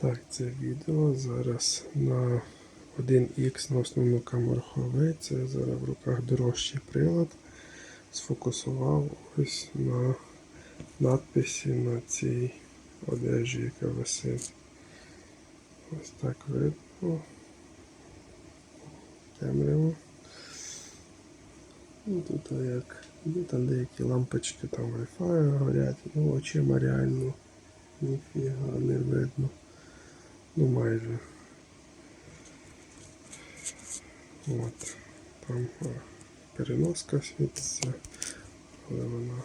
Так, це відео зараз на 1х на основну камеру Huawei. Це зараз в руках дорожчий прилад. Сфокусував ось на надписі на цій одежі, яка висить. Ось так видно. Темряво. Ну, тут як там деякі лампочки там Wi-Fi горять, ну очима реально ніфіга не видно. Ну майже. От. Там переноска світиться, але вона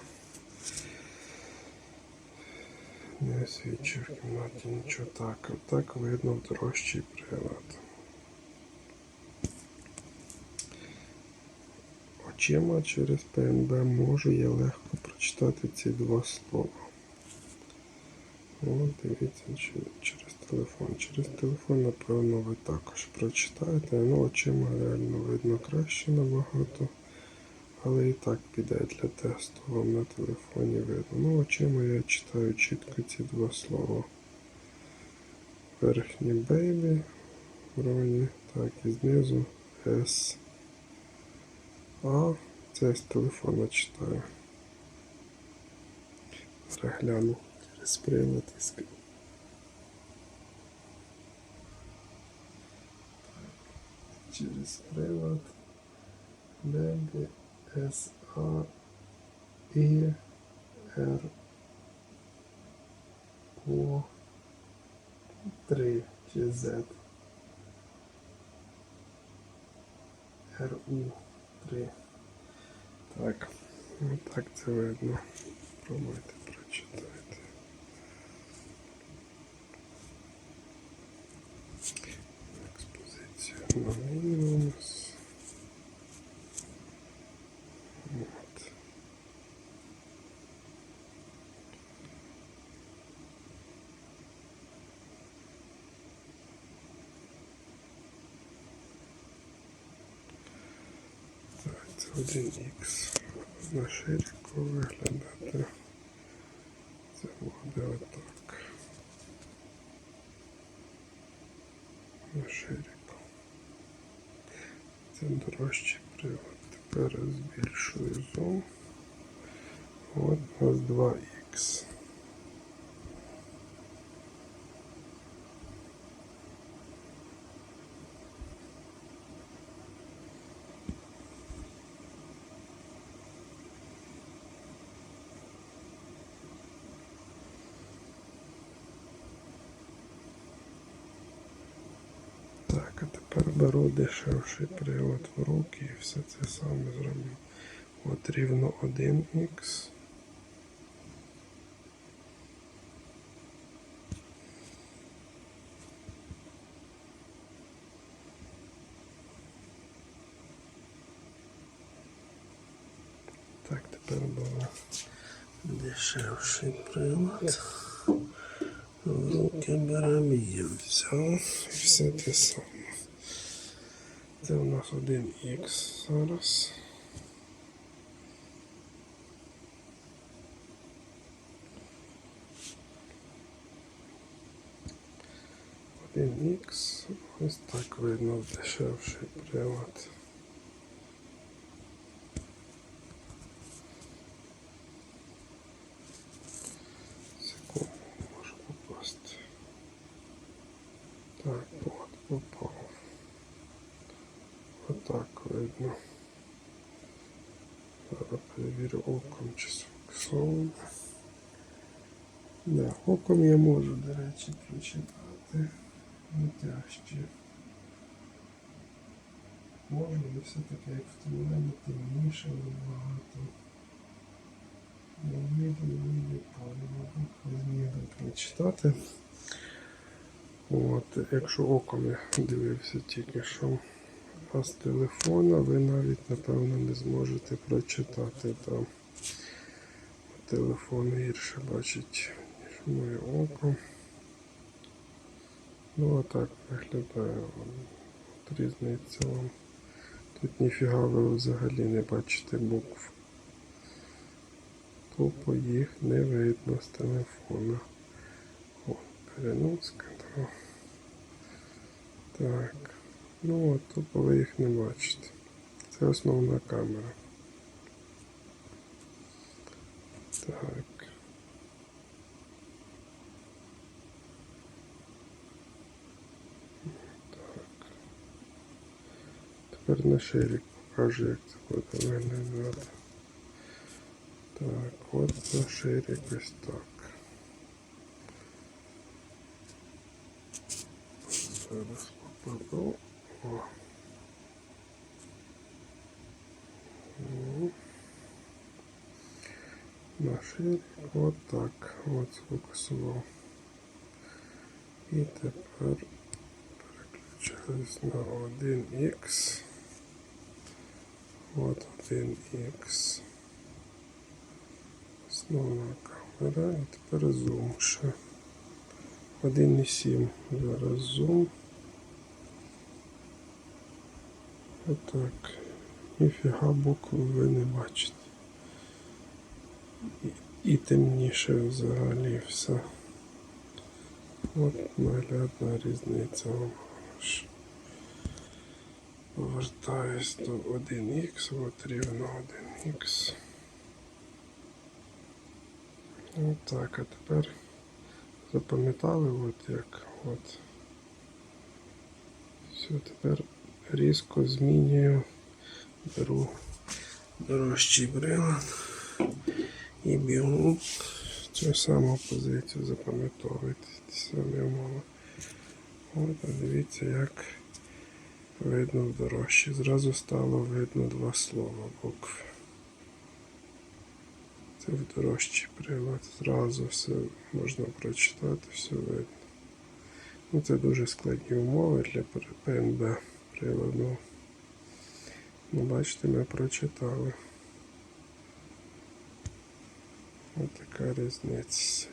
не освічує в кімнаті нічого так. Отак видно дорожчий прилад. Очима через ПНБ можу я легко прочитати ці два слова. От, дивіться, через телефон. Через телефон, напевно, ви також прочитаєте. Ну, очима реально видно краще набагато. Але і так піде для тесту. Вам на телефоні видно. Ну, очима я читаю чітко ці два слова. Верхній бейбі, вроді, так, і знизу S. А це з телефона читаю. Зараз гляну через прилад і Через прилад Бебі С А І Р О 3 чи Z РУ 3. Так, так це видно. Пробуйте прочитайте. Експозиція на мінімум. От. Так, це 1х. На ширику виглядати. Це буде отак. На ширику. Це дорожчий привод. Тепер збільшую зум. От у нас 2х. Так, а тепер беру дешевший привод в руки і все це саме зроблю. От рівно 1х. Так, тепер беру дешевший прилад. В руки беремо і взяв і все те саме. Це у нас 1х зараз. Ось так видно дешевший прилад. Секунду, не можу попасти. Так, от попав. Отак видно. Зараз перевірю оком чи. Да, оком я можу, до речі, прочитати. Не тяжче. Можу, але все-таки як в тумані темніше набагато. Вийду, не. Не прочитати. От, якщо оком я дивився тільки що. А з телефона ви навіть напевно не зможете прочитати там. Телефон гірше бачить, ніж моє око. Ну а так виглядає. От різниця вам. Тут ніфіга ви взагалі не бачите букв. Тупо їх не видно з телефона. От, Переноска. Так. Ну от тут ви їх не бачите. Це основна камера. Так. Так. Тепер на ширик покажу, як це буде виглядати. Так, от на ширик ось так. Зараз попробую. О. На ширик. От сфокусував. І тепер переключаюсь на 1х. От 1х. Основна камера. І тепер зум ще. 1,7. Зараз зум. Отак. Ніфіга букви ви не бачите. І, темніше взагалі все. От наглядна різниця. Повертаюсь до 1х, от рівно 1х. От так, а тепер запам'ятали, от як от. Все, тепер різко змінюю, беру дорожчий брилад і бігу цю саму позицію запам'ятовуйте ті самі умови. От, дивіться, як видно в дорожчі. Зразу стало видно два слова букви. Це в дорожчий прилад. Зразу все можна прочитати, все видно. Ну, це дуже складні умови для ПНБ приладу. Ну, бачите, ми прочитали. Ось така різниця.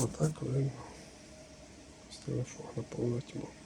Отак видно з телефона повна тьма.